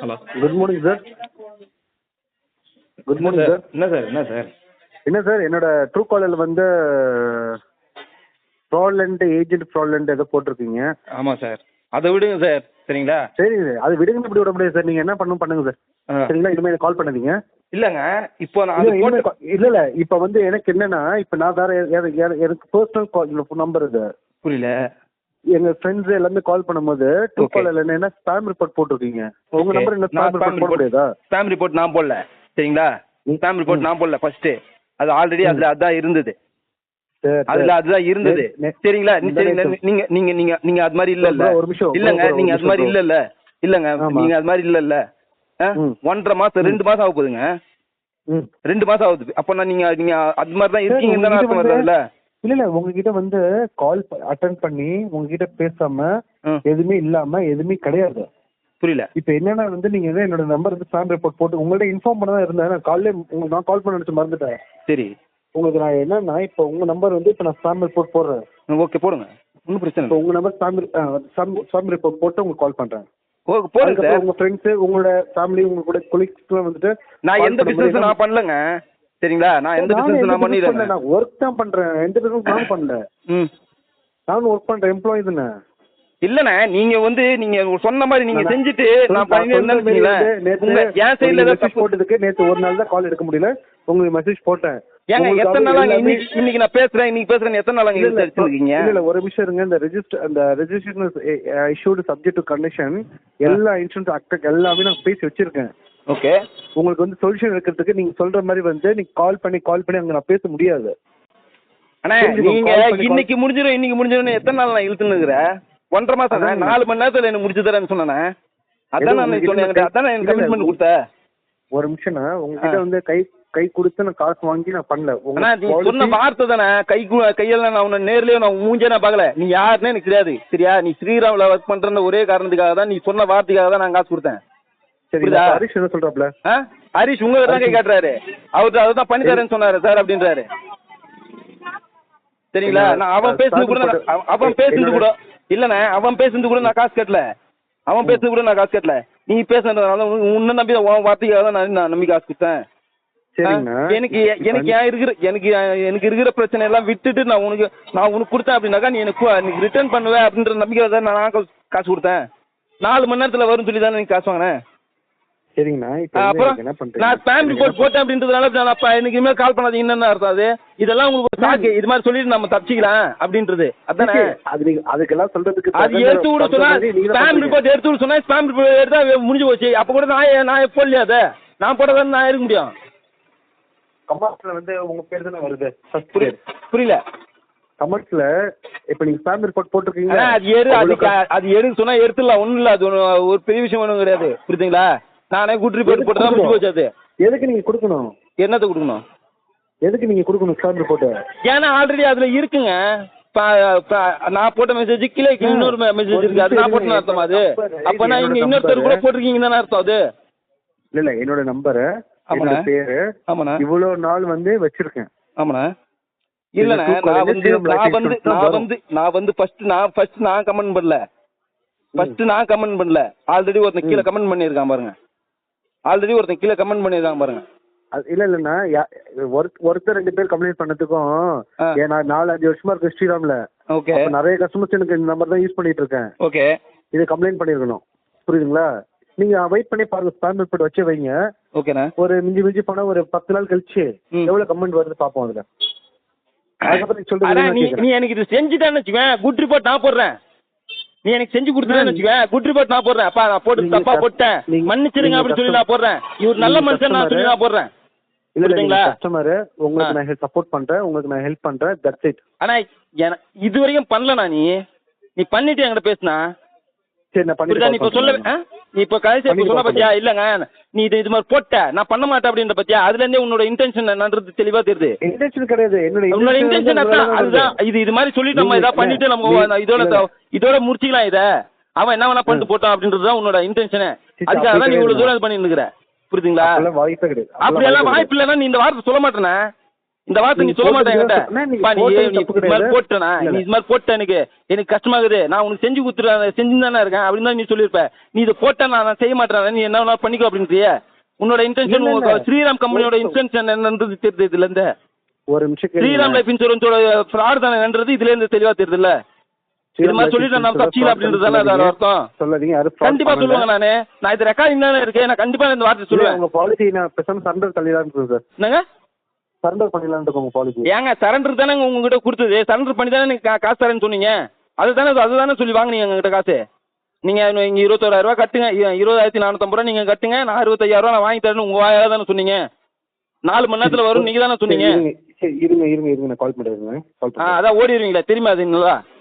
Hello good morning sir good morning sir என்ன sir என்ன sir என்ன சார் என்னோட ட்ரூ காலரில் வந்து ஃப்ராட்லண்ட் ஏஜென்ட் ஃப்ராட்லண்ட் ஏதோ போட்டிருக்கீங்க. ஆமாம் சார் அதை விடுங்க சார் சரிங்களா? சரி அது விடுங்க இப்படி விட முடியாது சார் நீங்கள் என்ன பண்ணணும் பண்ணுங்க சார். சரிங்களா? இனிமேல் கால் பண்ணாதீங்க. இல்லைங்க. இப்போ நான் இல்ல, இல்ல இல்ல. இப்போ வந்து எனக்கு என்னன்னா இப்போ நான் வேற எனக்கு பர்சனல் கால் நம்பர் இது. புரியல. எங்க ஃப்ரெண்ட்ஸ் எல்லாமே கால் பண்ணும்போது ட்ரூ. காலர்ல என்ன ஸ்பாம் ரிப்போர்ட் போட்டிருக்கீங்க? உங்க. நம்பர் என்ன ஸ்பாம் ரிப்போர்ட் போட முடியாதா ஸ்பேம் ரிப்போர்ட் நான் போடல. சரிங்களா. Spam report. நான் போடல ஃபர்ஸ்ட்டு அது ஆல்ரெடி. அதில் அதான் இருந்தது. அதுல அதுதான் இருந்தது. சரிங்களா? நீங்க நீங்க நீங்க நீங்க அது மாதிரி இல்ல இல்ல ஒரு நிமிஷம், இல்லங்க நீங்க அது மாதிரி இல்ல இல்ல இல்லங்க. நீங்க அது மாதிரி இல்ல இல்ல. ஒன்றரை மாசம் ரெண்டு மாசம் ஆக போகுதுங்க. ரெண்டு மாசம் ஆகுது. அப்ப நான் நீங்க நீங்க அது மாதிரி தான் இருக்கீங்கன்னு தானே அர்த்தம் வருதுல்ல இல்ல இல்ல உங்ககிட்ட வந்து கால் அட்டன் பண்ணி உங்ககிட்ட பேசாம. எதுவுமே இல்லாம எதுவுமே கிடையாது. புரியல. இப்போ என்னன்னா வந்து நீங்க என்னோட நம்பர் வந்து ஸ்பாம் ரிப்போர்ட் போட்டு உங்கள்ட்ட இன்ஃபார்ம் பண்ண தான் இருந்தேன். நான் கால்லே உங்களுக்கு நான் கால் பண்ண நினைச்சு மறந்துட்டேன். சரி. உங்களுக்கு நான் என்னன்னா இப்போ உங்க நம்பர் வந்து இப்போ நான் ஸ்பாம் ரிப்போர்ட் போடுறேன். ஓகே போடுங்க. ஒன்றும் பிரச்சனை இல்லை. உங்க நம்பர் ஸ்பாம் ஸ்பாம் ரிப்போர்ட் போட்டு உங்களுக்கு கால் பண்றேன். ஓகே போடுங்க உங்க ஃப்ரெண்ட்ஸ் உங்களோட ஃபேமிலி உங்க கூட கொலீக்ஸ்லாம் வந்துட்டு நான் எந்த பிசினஸ் நான் பண்ணலங்க. சரிங்களா? நான் எந்த பிசினஸ் நான் பண்ணிடுறேன். நான் ஒர்க் தான் பண்றேன். எந்த பிசினஸ் நான் பண்ணல. ம். நானும் ஒர்க் பண்றேன் எம்ப்ளாயி தானே. இல்லண்ணே நீங்க வந்து நீங்க சொன்ன மாதிரி நீங்க நான் செஞ்சுட்டு நான் நான் உங்க என் சைடுல ஏதாவது போட்டதுக்கு நேத்து ஒரு நாள் தான் கால் எடுக்க முடியல. உங்களுக்கு மெசேஜ் போட்டேன். ஏங்க எத்தனை நாளாங்க? இன்னைக்கு நான் பேசுறேன் இன்னைக்கு பேசுறேன் எத்தனை நாளாங்க இழுத்து இல்ல, ஒரு நிமிஷம் இருங்க. இந்த ரெஜிஸ்டர் அந்த registration issued subject to condition எல்லா இன்சூரன்ஸ் ஆக்ட் எல்லாமே நான் பேசி வச்சிருக்கேன். ஓகே உங்களுக்கு வந்து சொல்யூஷன் இருக்கிறதுக்கு நீங்க சொல்ற மாதிரி வந்து நீங்க கால் பண்ணி கால் பண்ணி அங்க நான் பேச முடியாது. அண்ணா நீங்க இன்னைக்கு முடிஞ்சிடும் இன்னைக்கு முடிஞ்சிடும் எத்தனை நாள் நான் இழுத்துன்னு இருக்கிறேன் ஒன்றரை மாசம் நாலு மணி நேரத்துல எனக்கு முடிச்சு தரேன்னு சொன்னேன் அதான் நான் சொன்னேன் அதான் எனக்கு கமிட்மெண்ட் கொடுத்தேன் ஒரு நிமிஷம்னா உங்ககிட்ட. வந்து கை கை கொடுத்து நான் காசு வாங்கி நான் பண்ணல. நீ சொன்ன வார்த்தை தானே கை கையெல்லாம் நான் உன்னை நேர்லயே நான் மூஞ்சே நான் பார்க்கல. நீ யாருன்னே எனக்கு தெரியாது சரியா? நீ ஸ்ரீராமில் ஒர்க் பண்றன்ற ஒரே காரணத்துக்காக தான் நீ சொன்ன வார்த்தைக்காக தான் நான் காசு கொடுத்தேன். சரி புரியுதா? இப்ப ஹரிஷ் என்ன சொல்றாப்ல? ஹரிஷ் உங்க தான் கை காட்டுறாரு அவர்கிட்ட அதை தான் பண்ணி தரேன்னு சொன்னாரு சார் அப்படின்றாரு. சரிங்களா? நான் அவன் பேசுனது கூட அவன் பேசுனது கூட இல்லண்ணே அவன் பேசுனது கூட நான் காசு கட்டல அவன் பேசுனது கூட நான் காசு கட்டல நீ பேசுனதுனால உன் உன்னை நம்பி உன் வார்த்தைக்காக தான் நான் நம்பி காசு கொடுத்தேன். எனக்கு எனக்கு ஏன் இருக்கிற எனக்கு எனக்கு இருக்கிற பிரச்சனை எல்லாம் விட்டுட்டு நான் உனக்கு நான் உனக்கு கொடுத்தேன் அப்படின்னாக்கா நீ எனக்கு எனக்கு ரிட்டர்ன் பண்ணுவேன் அப்படின்ற நம்பிக்கை தான் நான் காசு காசு கொடுத்தேன். நாலு மணி நேரத்தில் வரும்னு சொல்லி தானே நீ காசு வாங்கினேன் சரிங்கண்ணா இப்ப அப்புறம் நான் ஸ்பேம் ரிப்போர்ட் போட்டேன் அப்படின்றதுனால நான் அப்ப எனக்கு இனிமேல் கால் பண்ணாதீங்க. என்ன அர்த்தம் அது? இதெல்லாம் உங்களுக்கு சாக்கு இது மாதிரி சொல்லிட்டு நம்ம தப்பிச்சிக்கலாம் அப்படின்றது. அதானே? அது நீங்க அதுக்கெல்லாம் சொல்றதுக்கு அது எடுத்து விட சொன்னா ஸ்பேம். ரிப்போர்ட் எடுத்து விட சொன்னா ஸ்பேம் ரிப்போர்ட் எடுத்தா முடிஞ்சு போச்சு. அப்ப கூட நான் நான் போடலையா அதை? நான் போட்டதானே நான் இருக்க முடியும். கமெண்ட்ஸ்ல வந்து உங்க பேர் தானே வருது? ஃபர்ஸ்ட் புரி- புரியல. கமெண்ட்ஸ்ல இப்ப நீங்க ஸ்பாம் ரிப்போர்ட் போட்டிருக்கீங்க. அது எரு அது அது எடுக்க சொன்னா எடுத்துடலாம். ஒண்ணும் இல்ல. அது ஒரு பெரிய விஷயம் ஒன்றும் கிடையாது. புரியுதுங்களா? நானே குட் ரிப்போர்ட் போட்டு தான் போச்சு அது எதுக்கு நீங்க கொடுக்கணும்? என்னத்தை கொடுக்கணும்? எதுக்கு நீங்க கொடுக்கணும் ஸ்பாம் ரிப்போர்ட் ஏன்னா ஆல்ரெடி அதுல இருக்குங்க. நான் போட்ட மெசேஜ் கீழே இன்னொரு மெசேஜ் இருக்கு. அது நான் போட்டேன்னு அர்த்தமா அது? அப்ப நான் இங்க இன்னொருத்தர் கூட போட்டிருக்கீங்க தானே அர்த்தம் அது? இல்ல இல்ல என்னோட நம்பரு. என்னோட பேரு ஆமாண்ணா. இவ்வளவு நாள் வந்து வச்சிருக்கேன். ஆமாண்ணா. இல்லண்ணே நான் வந்து நான் வந்து நான். வந்து நான் வந்து ஃபர்ஸ்ட் நான் ஃபர்ஸ்ட் நான் கமெண்ட் பண்ணல. ஃபர்ஸ்ட் நான் கமெண்ட் பண்ணல. ஆல்ரெடி ஒருத்தன் கீழே கமெண்ட் பண்ணியிருக்கான் பாருங்க. ஆல்ரெடி ஒருத்தன் கீழே கமெண்ட் பண்ணியிருக்கான் பாருங்க. அது இல்ல இல்லண்ணா ஒருத்தர் ரெண்டு பேர் கம்ப்ளைண்ட் பண்ணதுக்கும் ஆ. ஏன் நான் நாலு அஞ்சு வருஷமா இருக்கு ஸ்ரீராம்ல. ஓகே. அப்ப நிறைய கஸ்டமர்ஸ் எனக்கு இந்த நம்பர் தான் யூஸ் பண்ணிட்டு இருக்கேன். ஓகே. இது கம்ப்ளைண்ட் பண்ணிருக்கணும். புரியுதுங்களா? நீங்க வெயிட் பண்ணி பாருங்க ஸ்பாம் ரிப்போர்ட் வச்சு வைங்க. ஓகேண்ணா ஒரு மிஞ்சி மிஞ்சி போனா ஒரு பத்து நாள் கழிச்சு. எவ்வளவு கமெண்ட் வருது பாப்போம் அதுல. அதுக்கப்புறம் நீ எனக்கு இது செஞ்சுட்டான்னு வச்சுக்கேன் குட் ரிப்போர்ட் நான் போடுறேன். நீ எனக்கு செஞ்சு கொடுத்துட்டேன்னு வச்சுக்கேன் குட் ரிப்போர்ட் நான் போடுறேன். அப்பா நான் போட்டு தப்பா போட்டேன். மன்னிச்சிருங்க அப்படின்னு சொல்லி நான் போடுறேன். இவர் நல்ல மனுஷன் நான் சொல்லி நான் போடுறேன். இல்ல? கஸ்டமர் உங்களுக்கு. நான் சப்போர்ட் பண்றேன். உங்களுக்கு நான் ஹெல்ப் பண்றேன். தட்ஸ் இட் ஆனா இது வரைக்கும் பண்ணலண்ணா நீ. நீ பண்ணிட்டு என்கிட்ட பேசுனா சரி நான் பண்ணி நீ இப்போ சொல்ல? நீ இப்போ கடைசி சொன்ன பத்தியா? இல்லங்க. நீ இது இது மாதிரி போட்ட நான் பண்ண மாட்டேன் அப்படின்ற பத்தியா? அதுல இருந்தே உன்னோட இன்டென்ஷன் என்னன்றது தெளிவா தெரியுது. இன்டென்ஷன் கிடையாது. என்னோட உன்னோட இன்டென்ஷன் அதான். அதுதான். இது இது மாதிரி சொல்லிட்டு நம்ம இதா பண்ணிட்டு நம்ம இதோட. இதோட முடிச்சிக்கலாம் இத. அவன் என்ன வேணா பண்ணிட்டு போட்டான் அப்படின்றது தான் உன்னோட இன்டென்ஷனே அதுக்காக அப்படி தான் நீ இவ்வளவு. தூரம் பண்ணிட்டு இருக்கிற. புரியுதுங்களா? வாய்ப்பே கிடையாது. அப்படியெல்லாம் வாய்ப்பு இல்லைன்னா நீ இந்த வார்த்தை சொல்ல மாட்டேனே. இந்த வார்த்தை நீ சொல்ல மாட்டேன். போட்டேனா நீ இது மாதிரி போட்ட எனக்கு. எனக்கு கஷ்டமாகுது. நான் உனக்கு செஞ்சு கொடுத்துறேன் செஞ்சு தானே இருக்கேன். அப்படின்னு தான் நீ சொல்லியிருப்ப. நீ இதை போட்டா நான் செய்ய மாட்டேன். நீ என்ன வேணா பண்ணிக்கோ அப்படின்றிய உன்னோட இன்டென்ஷன். ஸ்ரீராம் கம்பெனியோட இன்டென்ஷன் என்னன்றது தெரியுது இதுல இருந்து ஒரு நிமிஷம் ஸ்ரீராம். லைஃப் இன்சூரன்ஸோட ஃப்ராட் தானேன்றது இதுல இருந்து தெளிவா தெரியுதுல்ல? இது மாதிரி சொல்லிட்டு நம்ம தப்பிச்சிக்கலாம் அப்படின்றது தானே அதோட அர்த்தம். சொல்லாதீங்க. கண்டிப்பா. சொல்லுவாங்க நானு. நான் இது ரெக்கார்டிங் தானே இருக்கேன். நான் கண்டிப்பா இந்த வார்த்தை சொல்லுவேன். உங்க பாலிசி நான் பேசாம சரண்டர் தள்ளிடலாம்னு இருக்கேன் சார். என்னங்க? சரண்டர் பண்ணிடலாம்னு இருக்கேன் உங்க பாலிசி ஏங்க சரண்டர் தானே உங்ககிட்ட கொடுத்தது. சரண்டர் பண்ணி தானே கா- காசு தரேன்னு சொன்னீங்க. அதுதானே அதுதானே சொல்லி வாங்குனீங்க எங்ககிட்ட காசு. நீங்க இங்க இருபத்தோராயிரம் ரூபாய் கட்டுங்க. இருபதாயிரத்தி நானூத்தம்பது ரூபா நீங்க கட்டுங்க. நான் அறுபத்தையாயிரம் ரூபா நான் வாங்கி தரேன்னு உங்க வாயால தானே சொன்னீங்க. நாலு மணி நேரத்துல வரும் நீங்க தானே சொன்னீங்க. சரி, இருங்க இருங்க இருங்க. நான் கால் பண்ணிடுறேன். ஆ அதான் ஓடிடுவீங்களா தெரியுமா அது இன்னும்?